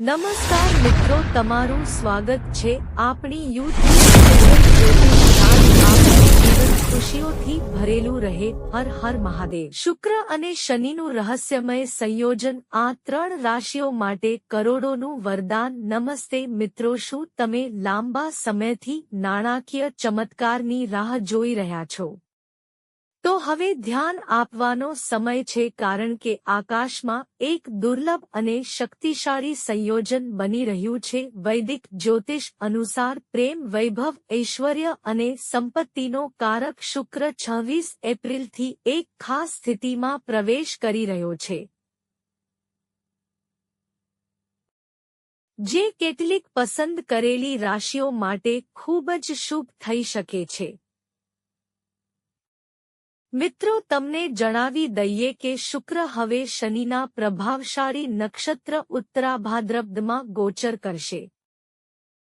નમસ્કાર મિત્રો, તમારું સ્વાગત છે આપણી યુટ્યુબ ખુશીઓથી ભરેલું રહે હર હર મહાદેવ. શુક્ર અને શનિનું રહસ્યમય સંયોજન આ ત્રણ રાશિઓ માટે કરોડોનું વરદાન. નમસ્તે મિત્રો, શું તમે લાંબા સમયથી નાણાકીય ચમત્કારની રાહ જોઈ રહ્યા છો? તો હવે ધ્યાન આપવાનો સમય છે કારણ કે આકાશમાં એક દુર્લભ અને શક્તિશાળી સંયોજન બની રહ્યું છે. વૈદિક જ્યોતિષ અનુસાર પ્રેમ, વૈભવ, ઐશ્વર્ય અને સંપત્તિનો કારક શુક્ર છવ્વીસ એપ્રિલથી એક ખાસ સ્થિતિમાં પ્રવેશ કરી રહ્યો છે. જે કેટલીક પસંદ કરેલી રાશિઓ માટે ખૂબ જ શુભ થઈ શકે છે. મિત્રો, તમને જણાવી દઈએ કે શુક્ર હવે શનિના પ્રભાવશાળી નક્ષત્ર ઉત્તરાભાદ્રબ્દમાં ગોચર કરશે.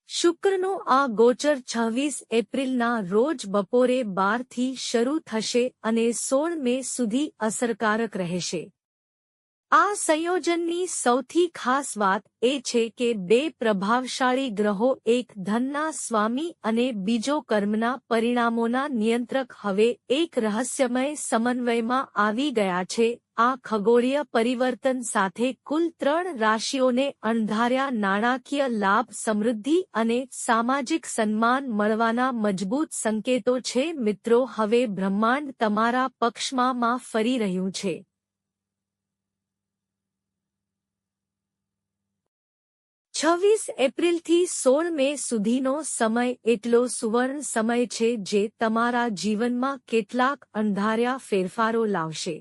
શુક્રનું આ ગોચર છવ્વીસ એપ્રિલના રોજ બપોરે બારથી શરૂ થશે અને સોળ મે સુધી અસરકારક રહેશે. આ સંયોજનની સૌથી ખાસ વાત એ છે કે બે પ્રભાવશાળી ગ્રહો એક ધનના સ્વામી અને બીજો કર્મના પરિણામોના નિયંત્રક હવે એક રહસ્યમય સમન્વયમાં આવી ગયા છે. આ ખગોળીય પરિવર્તન સાથે કુલ ત્રણ રાશિઓને અણધાર્યા નાણાકીય લાભ, સમૃદ્ધિ અને સામાજિક સન્માન મળવાના મજબૂત સંકેતો છે. મિત્રો, હવે બ્રહ્માંડ તમારા પક્ષમાં ફરી રહ્યું છે. છવ્વીસ એપ્રિલથી સોળ મે સુધીનો સમય એટલો સુવર્ણ સમય છે જે તમારા જીવનમાં કેટલાક અંધાર્યા ફેરફારો લાવશે.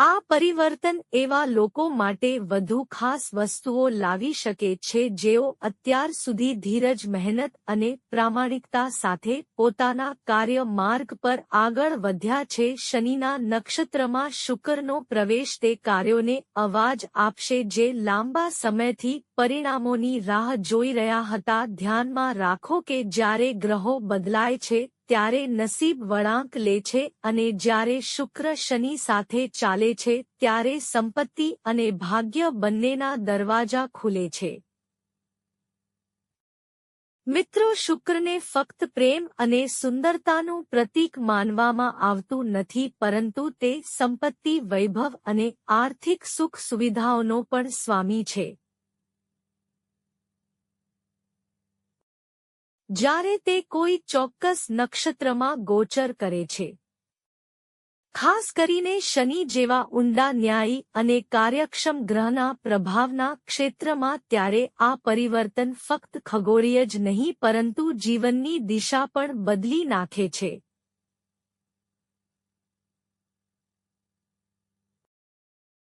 આ પરિવર્તન એવા લોકો માટે વધુ ખાસ વસ્તુઓ લાવી શકે છે જેઓ અત્યાર સુધી ધીરજ, મહેનત અને પ્રામાણિકતા સાથે પોતાના કાર્ય માર્ગ પર આગળ વધ્યા છે. શનિના નક્ષત્રમાં શુક્રનો પ્રવેશ તે કાર્યોને અવાજ આપશે જે લાંબા સમયથી પરિણામોની રાહ જોઈ રહ્યા હતા. ધ્યાનમાં રાખો કે જ્યારે ગ્રહો બદલાય છે ત્યારે નસીબ વળાંક લે છે અને જ્યારે શુક્ર શનિ સાથે ચાલે છે ત્યારે સંપત્તિ અને ભાગ્ય બંનેના દરવાજા ખુલે છે. મિત્રો, શુક્રને ફક્ત પ્રેમ અને સુંદરતાનું પ્રતીક માનવામાં આવતું નથી, પરંતુ તે સંપત્તિ, વૈભવ અને આર્થિક સુખ સુવિધાઓનો પણ સ્વામી છે. જ્યારે તે કોઈ ચોક્કસ નક્ષત્રમાં ગોચર કરે છે. ખાસ કરીને શનિ જેવા ઊંડા ન્યાયી અને કાર્યક્ષમ ગ્રહના પ્રભાવના ક્ષેત્રમાં ત્યારે આ પરિવર્તન ફક્ત ખગોળીય જ નહીં, પરંતુ જીવનની દિશા પણ બદલી નાખે છે.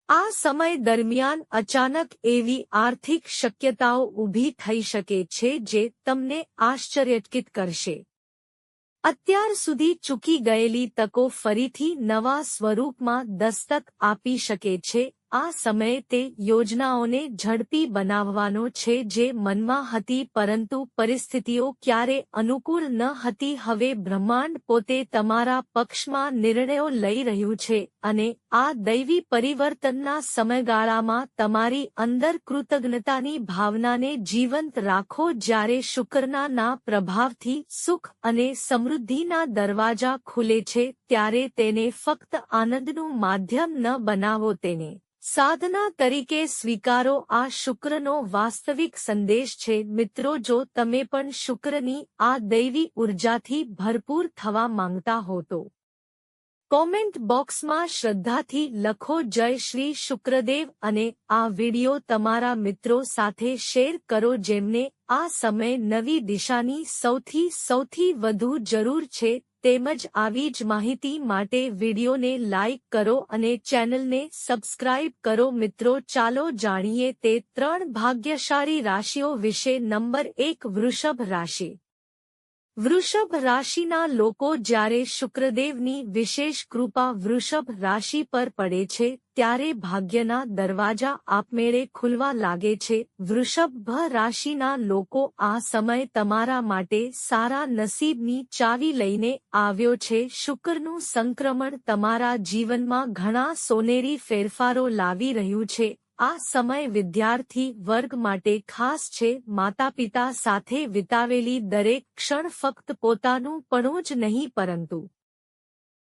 આ સમય દરમિયાન અચાનક એવી આર્થિક શક્યતાઓ ઊભી થઈ શકે છે જે તમને આશ્ચર્યચકિત કરશે. અત્યાર સુધી ચૂકી ગયેલી તકો ફરીથી નવા સ્વરૂપમાં દસ્તક આપી શકે છે આ સમયે તે યોજનાઓને ઝડપી બનાવવાનો છે જે મનમાં હતી પરંતુ પરિસ્થિતિઓ ક્યારે અનુકૂળ ન હતી હવે બ્રહ્માંડ પોતે તમારા પક્ષમાં નિર્ણયો લઈ રહ્યું છે અને આ દૈવી પરિવર્તનના સમયગાળામાં તમારી અંદર કૃતજ્ઞતાની ભાવનાને જીવંત રાખો જ્યારે શુક્રના પ્રભાવથી સુખ અને સમૃદ્ધિના દરવાજા ખુલે છે ત્યારે તેને ફક્ત આનંદનું માધ્યમ ન બનાવો તેને. સાધના તરીકે સ્વીકારો, આ શુક્રનો વાસ્તવિક સંદેશ છે. મિત્રો, જો તમે પણ શુક્રની આ દૈવી ઉર્જાથી ભરપૂર થવા માંગતા હો તો કોમેન્ટ બોક્સમાં શ્રદ્ધાથી લખો જય શ્રી શુક્રદેવ અને આ વિડિયો તમારા મિત્રો સાથે શેર કરો જેમને આ સમય નવી દિશાની સૌથી સૌથી વધુ જરૂર છે. તેમજ આવી જ માહિતી માટે વિડિયોને લાઇક કરો અને ચેનલને સબસ્ક્રાઇબ કરો. મિત્રો, ચાલો જાણીએ તે ત્રણ ભાગ્યશાળી રાશિઓ વિશે. નંબર એક, વૃષભ રાશિ. વૃષભ રાશિના લોકો જ્યારે શુક્રદેવની વિશેષ કૃપા વૃષભ રાશિ પર પડે છે, ત્યારે ભાગ્યના દરવાજા આપમેળે ખુલવા લાગે છે. વૃષભ રાશિના લોકો આ સમય તમારા માટે સારા નસીબની ચાવી લઈને આવ્યો છે. શુક્રનું સંક્રમણ તમારા જીવનમાં ઘણા સોનેરી ફેરફારો લાવી રહ્યું છે. આ સમય વિદ્યાર્થી વર્ગ માટે ખાસ છે. માતાપિતા સાથે વિતાવેલી દરેક ક્ષણ ફક્ત પોતાનું પણ જ નહીં, પરંતુ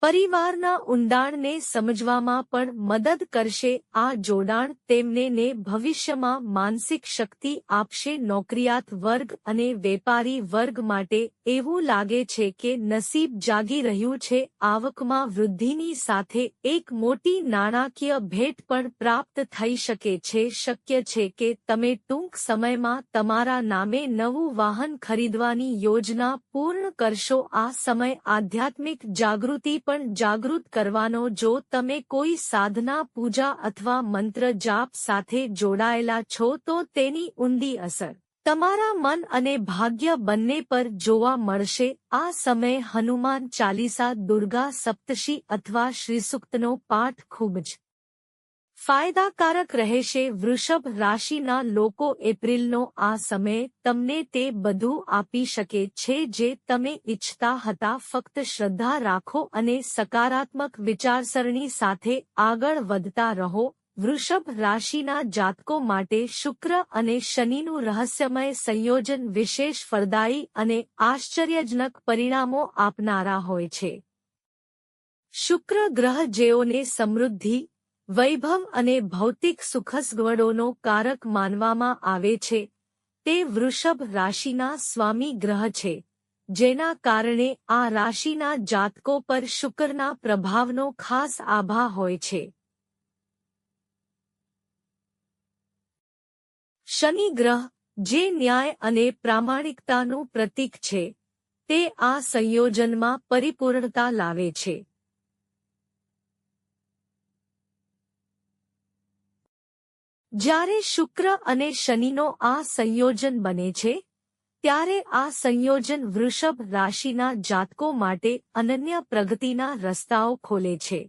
પરિવારના ઊંડાણને સમજવામાં પણ મદદ કરશે. આ જોડાણ તેમને ને ભવિષ્યમાં માનસિક શક્તિ આપશે. નોકરિયાત વર્ગ અને વેપારી વર્ગ માટે એવું લાગે છે કે નસીબ જાગી રહ્યું છે. આવકમાં વૃદ્ધિની સાથે એક મોટી નાણાકીય ભેટ પણ પ્રાપ્ત થઈ શકે છે. શક્ય છે કે તમે ટૂંક સમયમાં તમારા નામે નવું વાહન ખરીદવાની યોજના પૂર્ણ કરશો. આ સમય આધ્યાત્મિક જાગૃતિ પણ જાગૃત કરવાનો જો તમે કોઈ સાધના, પૂજા અથવા મંત્ર જાપ સાથે જોડાયેલા છો તો તેની ઊંડી અસર તમારા મન અને ભાગ્ય બંને પર જોવા મળશે. આ સમયે હનુમાન ચાલીસા, દુર્ગા સપ્તશી અથવા શ્રીસુક્તનો પાઠ ખૂબ જ ફાયદાકારક રહેશે વૃષભ રાશિના લોકો એપ્રિલનો આ સમય તમને તે બધું આપી શકે છે જે તમે ઈચ્છતા હતા. ફક્ત શ્રદ્ધા રાખો અને સકારાત્મક વિચારસરણી સાથે આગળ વધતા રહો. વૃષભ રાશિના જાતકો માટે શુક્ર અને શનિનું રહસ્યમય સંયોજન વિશેષ ફળદાયી અને આશ્ચર્યજનક પરિણામો આપનારા હોય છે. શુક્ર ગ્રહ જેઓને સમૃદ્ધિ વૈભવ અને ભૌતિક સુખસગવડોનો કારક માનવામાં આવે છે. તે વૃષભ રાશિના સ્વામી ગ્રહ છે, જેના કારણે આ રાશિના જાતકો પર શુક્રના પ્રભાવનો ખાસ આભા હોય છે. શનિ ગ્રહ, જે ન્યાય અને પ્રામાણિકતાનું પ્રતીક છે, તે આ સંયોજનમાં પરિપૂર્ણતા લાવે છે. જ્યારે શુક્ર અને શનિનો આ સંયોજન બને છે, ત્યારે આ સંયોજન વૃષભ રાશિના જાતકો માટે અનન્ય પ્રગતિના રસ્તાઓ ખોલે છે.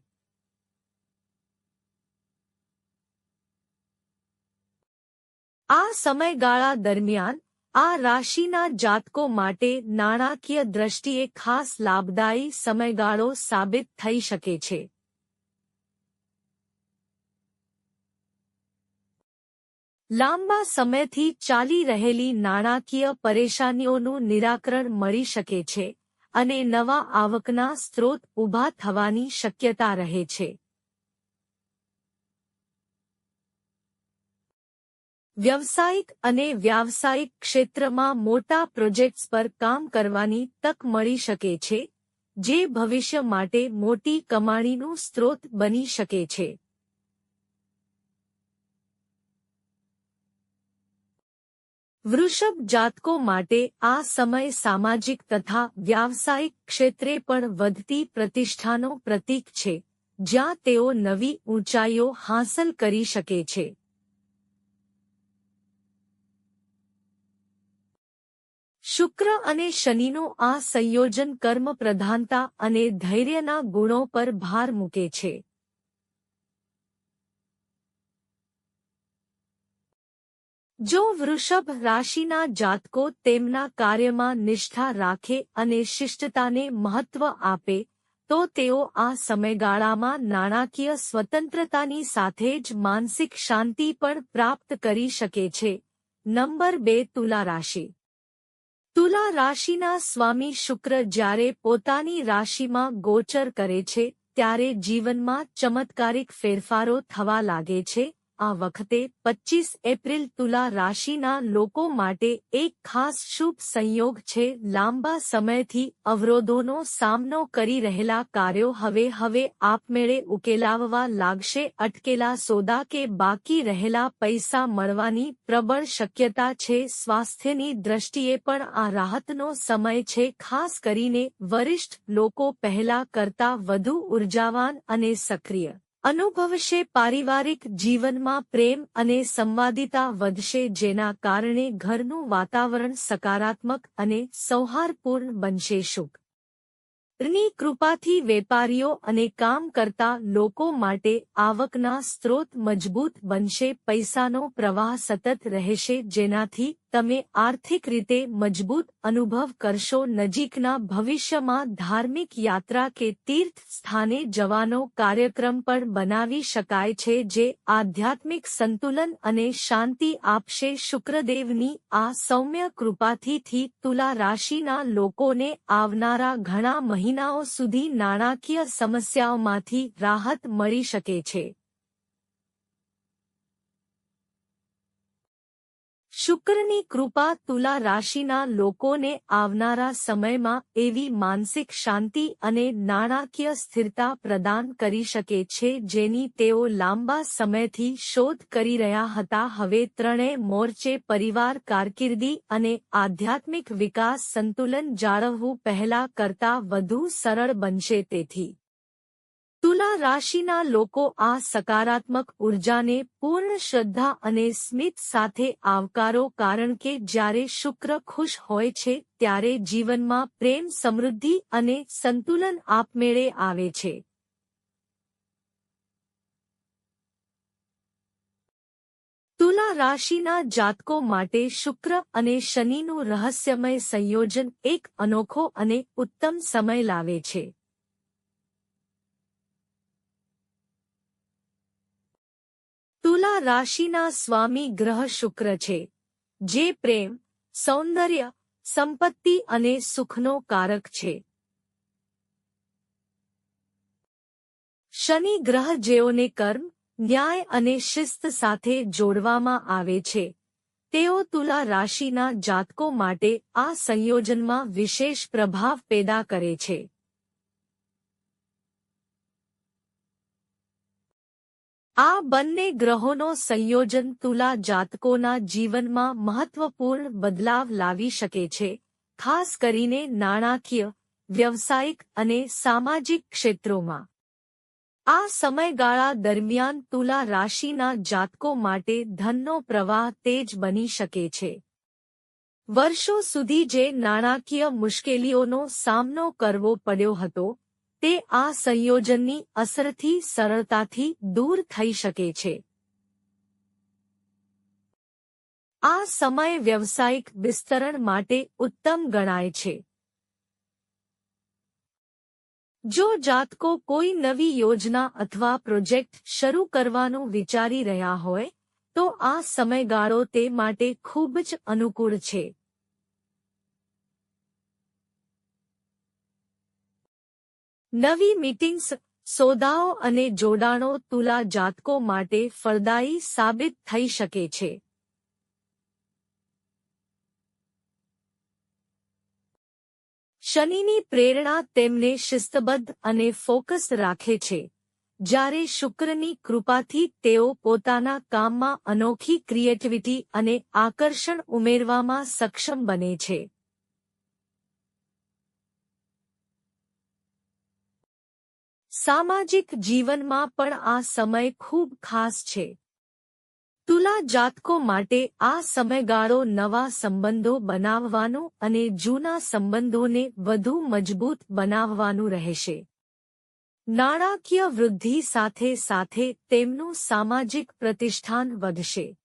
આ સમયગાળા દરમિયાન આ રાશિના જાતકો માટે નાણાકીય દ્રષ્ટિએ ખાસ લાભદાયી સમયગાળો સાબિત થઈ શકે છે. લાંબા સમયથી ચાલી રહેલી નાણાકીય પરેશાનીઓનું નિરાકરણ મળી શકે છે અને નવા આવકના સ્ત્રોત ઊભા થવાની શક્યતા રહે છે. વ્યવસાયિક અને વ્યાવસાયિક ક્ષેત્રમાં મોટા પ્રોજેક્ટ્સ પર કામ કરવાની તક મળી શકે છે, જે ભવિષ્ય માટે મોટી કમાણીનું સ્ત્રોત બની શકે છે. વૃષભ જાતકો માટે આ સમય સામાજિક તથા વ્યાવસાયિક ક્ષેત્રે પણ વધતી પ્રતિષ્ઠાનો પ્રતીક છે, જ્યાં તેઓ નવી ઊંચાઈઓ હાંસલ કરી શકે છે. શુક્ર અને શનિનું આ સંયોજન કર્મ પ્રધાનતા અને ધૈર્યના ગુણો પર ભાર મૂકે છે. જો વૃષભ રાશિના જાતકો તેમના કાર્યમાં નિષ્ઠા રાખે અને શિષ્ટતાને મહત્વ આપે, તો તેઓ આ સમયગાળામાં નાણાકીય સ્વતંત્રતાની સાથે જ માનસિક શાંતિ પણ પ્રાપ્ત કરી શકે છે. નંબર બે, તુલા રાશિ. તુલા રાશિના સ્વામી શુક્ર જ્યારે પોતાની રાશિમાં ગોચર કરે છે, ત્યારે જીવનમાં ચમત્કારિક ફેરફારો થવા લાગે છે આ વખતે પચીસ એપ્રિલ તુલા રાશિના લોકો માટે એક ખાસ શુભ સંયોગ છે. લાંબા સમયથી અવરોધોનો સામનો કરી રહેલા કાર્યો હવે હવે આપમેળે ઉકેલાવવા લાગશે. અટકેલા સોદા કે બાકી રહેલા પૈસા મળવાની પ્રબળ શક્યતા છે. સ્વાસ્થ્યની દ્રષ્ટિએ પણ આ રાહતનો સમય છે. ખાસ કરીને વરિષ્ઠ લોકો પહેલા કરતા વધુ ઉર્જાવાન અને સક્રિય. અનુભવશે પારિવારિક જીવનમાં પ્રેમ અને સંવાદિતા વધશે જેના કારણે ઘરનું વાતાવરણ સકારાત્મક અને સૌહાર્દપૂર્ણ બનશે. શુકની કૃપાથી વેપારીઓ અને કામ કરતા લોકો માટે આવકના સ્ત્રોત મજબૂત બનશે. પૈસાનો પ્રવાહ સતત રહેશે જેનાથી તમે આર્થિક રીતે મજબૂત અનુભવ કરશો. નજીકના ભવિષ્યમાં ધાર્મિક યાત્રા કે તીર્થ સ્થાને જવાનો કાર્યક્રમ પણ બનાવી શકાય છે, જે આધ્યાત્મિક સંતુલન અને શાંતિ આપશે. શુક્રદેવની આ સૌમ્ય કૃપાથી તુલા રાશિના લોકોને આવનારા ઘણા મહિનાઓ સુધી નાણાકીય સમસ્યાઓમાંથી રાહત મળી શકે છે. શુક્રની કૃપા તુલા રાશિના લોકોને આવનારા સમયમાં એવી માનસિક શાંતિ અને નાણાકીય સ્થિરતા પ્રદાન કરી શકે છે જેની તેઓ લાંબા સમયથી શોધ કરી રહ્યા હતા. હવે ત્રણેય મોરચે પરિવાર કારકિર્દી અને આધ્યાત્મિક વિકાસ સંતુલન જાળવવું પહેલા કરતા વધુ સરળ બનશે તેથી તુલા રાશિના લોકો આ સકારાત્મક ઉર્જાને પૂર્ણ શ્રદ્ધા અને સ્મિત સાથે આવકારો કારણ કે જ્યારે શુક્ર ખુશ હોય છે, ત્યારે જીવનમાં પ્રેમ સમૃદ્ધિ અને સંતુલન આપમેળે આવે છે. તુલા રાશિના જાતકો માટે શુક્ર અને શનિનું રહસ્યમય સંયોજન એક અનોખો અને ઉત્તમ સમય લાવે છે. તુલા રાશિના સ્વામી ગ્રહ શુક્ર છે, જે પ્રેમ, સૌંદર્ય, સંપત્તિ અને સુખનો કારક છે. શનિ ગ્રહ જેઓને કર્મ, ન્યાય અને શિસ્ત સાથે જોડવામાં આવે છે, તેઓ તુલા રાશિના જાતકો માટે આ સંયોજનમાં વિશેષ પ્રભાવ પેદા કરે છે. આ બંને ગ્રહોનો સંયોજન તુલા જાતકોના જીવનમાં મહત્વપૂર્ણ બદલાવ લાવી શકે છે, ખાસ કરીને નાણાકીય, વ્યવસાયિક અને સામાજિક ક્ષેત્રોમાં. આ સમયગાળા દરમિયાન તુલા રાશિના જાતકો માટે ધનનો પ્રવાહ તેજ બની શકે છે. વર્ષો સુધી જે નાણાકીય મુશ્કેલીઓનો સામનો કરવો પડ્યો હતો તે આ સંયોજનની અસરથી સરળતાથી દૂર થઈ શકે છે. આ સમય વ્યવસાયિક વિસ્તરણ માટે ઉત્તમ ગણાય છે. જો જાતકો કોઈ નવી યોજના અથવા પ્રોજેક્ટ શરૂ કરવાનું વિચારી રહ્યા હોય, તો આ સમયગાળો તે માટે ખૂબ જ અનુકૂળ છે. નવી મીટિંગ્સ, સોદાઓ અને જોડાણો તુલા જાતકો માટે ફળદાયી સાબિત થઈ શકે છે. શનિની પ્રેરણા તેમને શિસ્તબદ્ધ અને ફોકસ રાખે છે. જ્યારે શુક્રની કૃપાથી તેઓ પોતાના કામમાં અનોખી ક્રિએટિવિટી અને આકર્ષણ ઉમેરવામાં સક્ષમ બને છે. સામાજિક જીવનમાં પણ આ સમય ખૂબ ખાસ છે. તુલા જાતકો માટે આ સમયગાળો નવા સંબંધો બનાવવાનો અને જૂના સંબંધોને વધુ મજબૂત બનાવવાનું રહેશે. નાણાકીય વૃદ્ધિ સાથે સાથે તેમનું સામાજિક પ્રતિષ્ઠાન વધશે.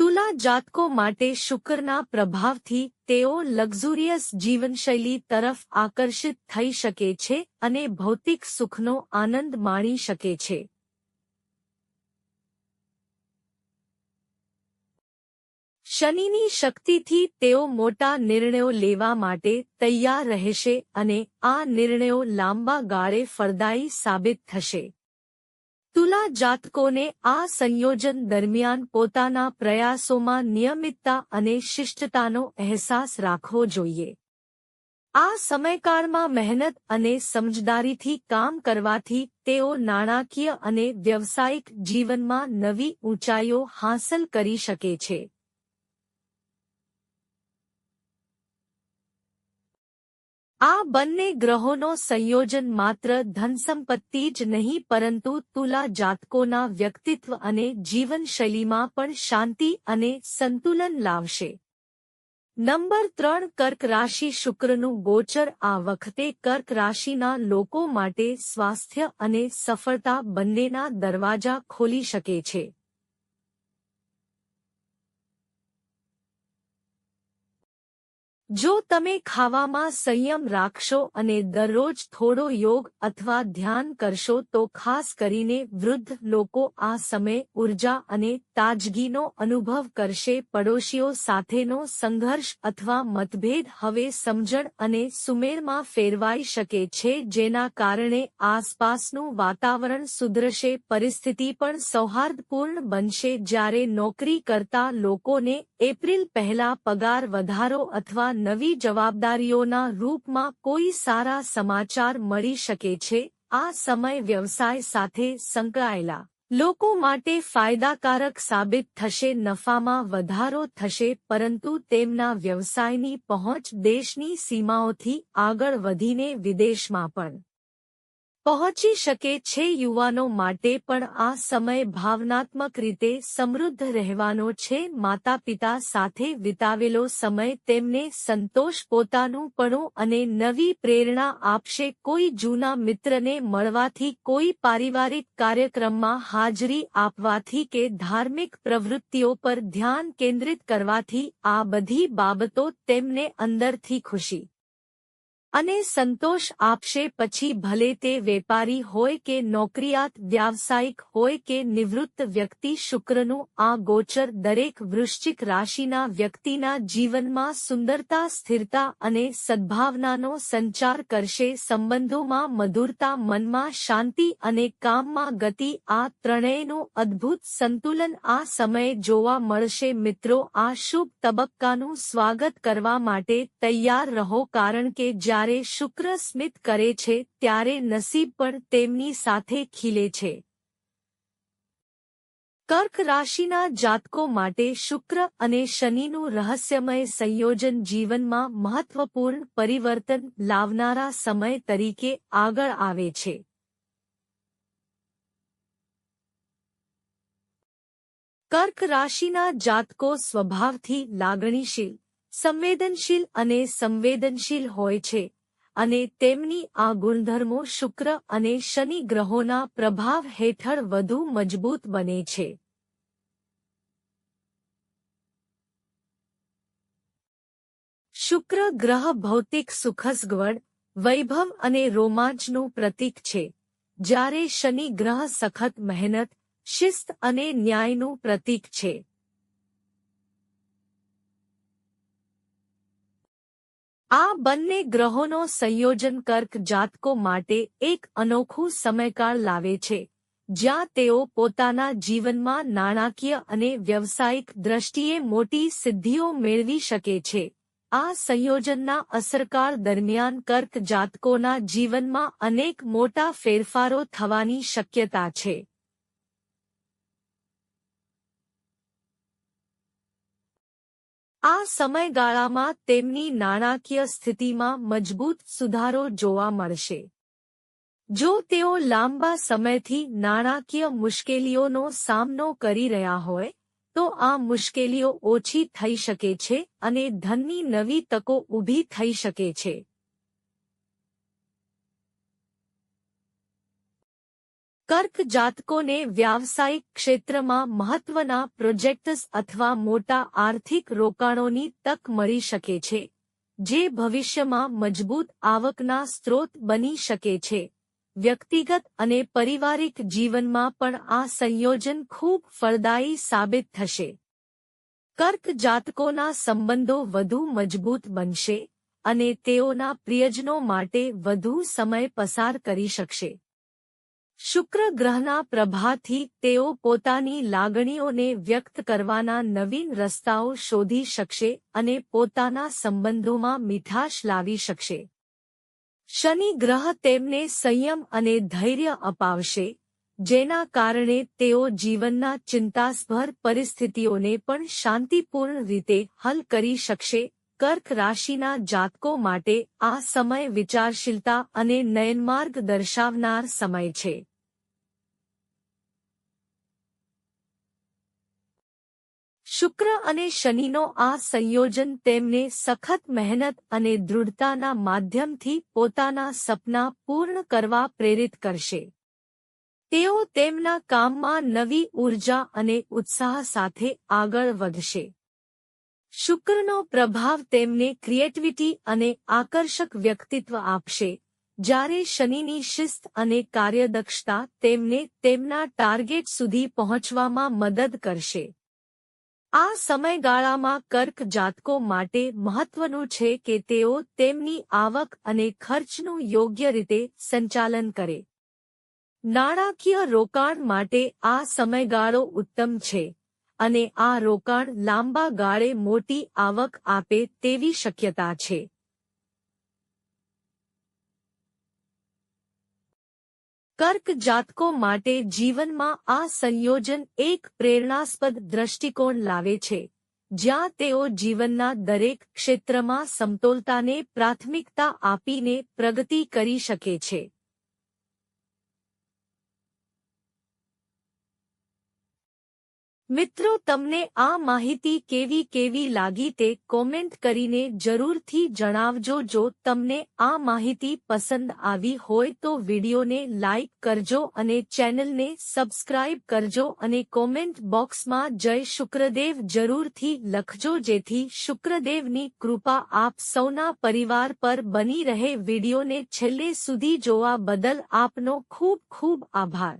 તુલા જાતકો માટે શુક્રના પ્રભાવથી તેઓ લક્ઝુરિયસ જીવનશૈલી તરફ આકર્ષિત થઈ શકે છે અને ભૌતિક સુખનો આનંદ માણી શકે છે. શનિની શક્તિથી તેઓ મોટા નિર્ણયો લેવા માટે તૈયાર રહેશે અને આ નિર્ણયો લાંબા ગાળે ફળદાયી સાબિત થશે. તુલા જાતકોને આ સંયોજન દરમિયાન પોતાના પ્રયાસોમાં નિયમિતતા અને શિષ્ટતાનો અહેસાસ રાખવો જોઈએ. આ સમયકાળમાં મહેનત અને સમજદારીથી કામ કરવાથી તેઓ નાણાકીય અને વ્યવસાયિક જીવનમાં નવી ઊંચાઈઓ હાંસલ કરી શકે છે. આ બંને ગ્રહોનો સંયોજન માત્ર ધનસંપત્તિ જ નહીં, પરંતુ તુલા જાતકોના વ્યક્તિત્વ અને જીવનશૈલીમાં પણ શાંતિ અને સંતુલન લાવશે. નંબર ત્રણ, કર્ક રાશિ શુક્રનું ગોચર આ વખતે કર્ક રાશિના લોકો માટે સ્વાસ્થ્ય અને સફળતા બંનેના દરવાજા ખોલી શકે છે. જો તમે ખાવામાં સંયમ રાખશો અને દરરોજ થોડો યોગ અથવા ધ્યાન કરશો તો ખાસ કરીને વૃદ્ધ લોકો આ સમય ઊર્જા અને તાજગીનો અનુભવ કરશે. પડોશીઓ સાથેનો સંઘર્ષ અથવા મતભેદ હવે સમજણ અને સુમેળમાં ફેરવાઈ શકે છે, જેના કારણે આસપાસનું વાતાવરણ સુધરશે, પરિસ્થિતિ પણ સૌહાર્દપૂર્ણ બનશે. જ્યારે નોકરી કરતા લોકોને એપ્રિલ પહેલા પગાર વધારો અથવા નવી જવાબદારીઓના રૂપમાં કોઈ સારા સમાચાર મળી શકે છે, આ સમય વ્યવસાય સાથે સંકળાયેલા લોકો માટે ફાયદાકારક સાબિત થશે, નફામાં વધારો થશે, પરંતુ તેમના વ્યવસાયની પહોંચ દેશની સીમાઓથી આગળ વધીને વિદેશમાં પણ. પહોંચી શકે છે યુવાનો માટે પણ આ સમય ભાવનાત્મક રીતે સમૃદ્ધ રહેવાનો છે. માતા પિતા સાથે વિતાવેલો સમય તેમને સંતોષ પોતાનું પણું અને નવી પ્રેરણા આપશે. કોઈ જૂના મિત્રને મળવાથી, કોઈ પારિવારિક કાર્યક્રમમાં હાજરી આપવાથી કે ધાર્મિક પ્રવૃત્તિઓ પર ધ્યાન કેન્દ્રિત કરવાથી આ બધી બાબતો તેમને અંદરથી ખુશી અને સંતોષ આપશે પછી ભલે તે વેપારી હોય કે નોકરિયાત, વ્યાવસાયિક હોય કે નિવૃત્ત વ્યક્તિ, શુક્રનું આ ગોચર દરેક વૃશ્ચિક રાશિના વ્યક્તિના જીવનમાં સુંદરતા, સ્થિરતા અને સદ્ભાવનાનો સંચાર કરશે. સંબંધોમાં મધુરતા, મનમાં શાંતિ અને કામમાં ગતિ, આ ત્રણેયનું અદ્ભુત સંતુલન આ સમયે જોવા મળશે. મિત્રો, આ શુભ તબક્કાનું સ્વાગત કરવા માટે તૈયાર રહો, કારણ કે જ્યાં જ્યારે શુક્ર સ્મિત કરે છે ત્યારે નસીબ પણ તેમની સાથે ખીલે છે. કર્ક રાશિના જાતકો માટે શુક્ર અને શનિનું રહસ્યમય સંયોજન જીવનમાં મહત્વપૂર્ણ પરિવર્તન લાવનારા સમય તરીકે આગળ આવે છે. કર્ક રાશિના જાતકો સ્વભાવથી લાગણીશીલ સંવેદનશીલ અને સંવેદનશીલ હોય છે અને તેમની આ ગુણધર્મો શુક્ર અને શનિ ગ્રહોના પ્રભાવ હેઠળ વધુ મજબૂત બને છે. શુક્ર ગ્રહ ભૌતિક સુખસગવડ, વૈભવ અને રોમાંચનું પ્રતીક છે, જ્યારે શનિ ગ્રહ સખત મહેનત, શિસ્ત અને ન્યાયનું પ્રતીક છે. આ બંને ગ્રહોનો સંયોજન કર્ક જાતકો માટે એક અનોખું સમયકાળ લાવે છે, જ્યાં તેઓ પોતાના જીવનમાં નાણાકીય અને વ્યવસાયિક દ્રષ્ટિએ મોટી સિદ્ધિઓ મેળવી શકે છે. આ સંયોજનના અસરકાળ દરમિયાન કર્ક જાતકોના જીવનમાં અનેક મોટા ફેરફારો થવાની શક્યતા છે. આ સમયગાળામાં તેમની નાણાકીય સ્થિતિમાં મજબૂત સુધારો જોવા મળશે. જો તેઓ લાંબા સમયથી નાણાકીય મુશ્કેલીઓનો સામનો કરી રહ્યા હોય, તો આ મુશ્કેલીઓ ઓછી થઈ શકે છે અને ધનની નવી તકો ઊભી થઈ શકે છે. કર્ક જાતકોને વ્યાવસાયિક ક્ષેત્રમાં મહત્વના પ્રોજેક્ટ્સ અથવા મોટા આર્થિક રોકાણોની તક મળી શકે છે, જે ભવિષ્યમાં મજબૂત આવકના સ્ત્રોત બની શકે છે. વ્યક્તિગત અને પરિવારિક જીવનમાં પણ આ સંયોજન ખૂબ ફળદાયી સાબિત થશે. કર્ક જાતકોના સંબંધો વધુ મજબૂત બનશે અને તેઓના પ્રિયજનો માટે વધુ સમય પસાર કરી શકશે. શુક્ર ગ્રહના પ્રભાથી તેઓ પોતાની લાગણીઓને વ્યક્ત કરવાના નવીન રસ્તાઓ શોધી શકશે અને પોતાના સંબંધોમાં મીઠાશ લાવી શકશે. શનિ ગ્રહ તેમને સંયમ અને ધૈર્ય અપાવશે, જેના કારણે તેઓ જીવનના ચિંતાસભર પરિસ્થિતિઓને પણ શાંતિપૂર્ણ રીતે હલ કરી શકશે. કર્ક રાશિના જાતકો માટે આ સમય વિચારશીલતા અને નયનમાર્ગ દર્શાવનાર સમય છે. શુક્ર અને શનિનો આ સંયોજન તેમને સખત મહેનત અને દૃઢતાના માધ્યમથી પોતાના સપના પૂર્ણ કરવા પ્રેરિત કરશે. તેઓ તેમના કામમાં નવી ઊર્જા અને ઉત્સાહ સાથે આગળ વધશે. શુક્રનો પ્રભાવ તેમને ક્રિએટિવિટી અને આકર્ષક વ્યક્તિત્વ આપશે. જ્યારે શનિની શિસ્ત અને કાર્યદક્ષતા તેમને તેમના ટાર્ગેટ સુધી પહોંચવામાં મદદ કરશે. આ સમયગાળામાં કર્ક જાતકો માટે મહત્વનું છે કે તેઓ તેમની આવક અને ખર્ચનું યોગ્ય રીતે સંચાલન કરે. નાણાકીય રોકાણ માટે આ સમયગાળો ઉત્તમ છે અને આ રોકાણ લાંબા ગાળે મોટી આવક આપે તેવી શક્યતા છે. કર્ક જાતકો માટે જીવનમાં આ સંયોજન એક પ્રેરણાસ્પદ દ્રષ્ટિકોણ લાવે છે, જ્યાં તેઓ જીવનના દરેક ક્ષેત્રમાં સમતોલતાને પ્રાથમિકતા આપીને પ્રગતિ કરી શકે છે. મિત્રો, તમને આ માહિતી કેવી કેવી લાગી તે કોમેન્ટ કરીને જરૂરથી જણાવજો. જો તમને આ માહિતી પસંદ આવી હોય તો વિડીયોને લાઇક કરજો અને ચેનલને સબસ્ક્રાઇબ કરજો અને કોમેન્ટ બોક્સમાં જય શુક્રદેવ જરૂરથી લખજો. જેથી શુક્રદેવની કૃપા આપ સૌના પરિવાર પર બની રહે. વિડીયોને છેલ્લે સુધી જોવા બદલ આપનો ખૂબ ખૂબ આભાર.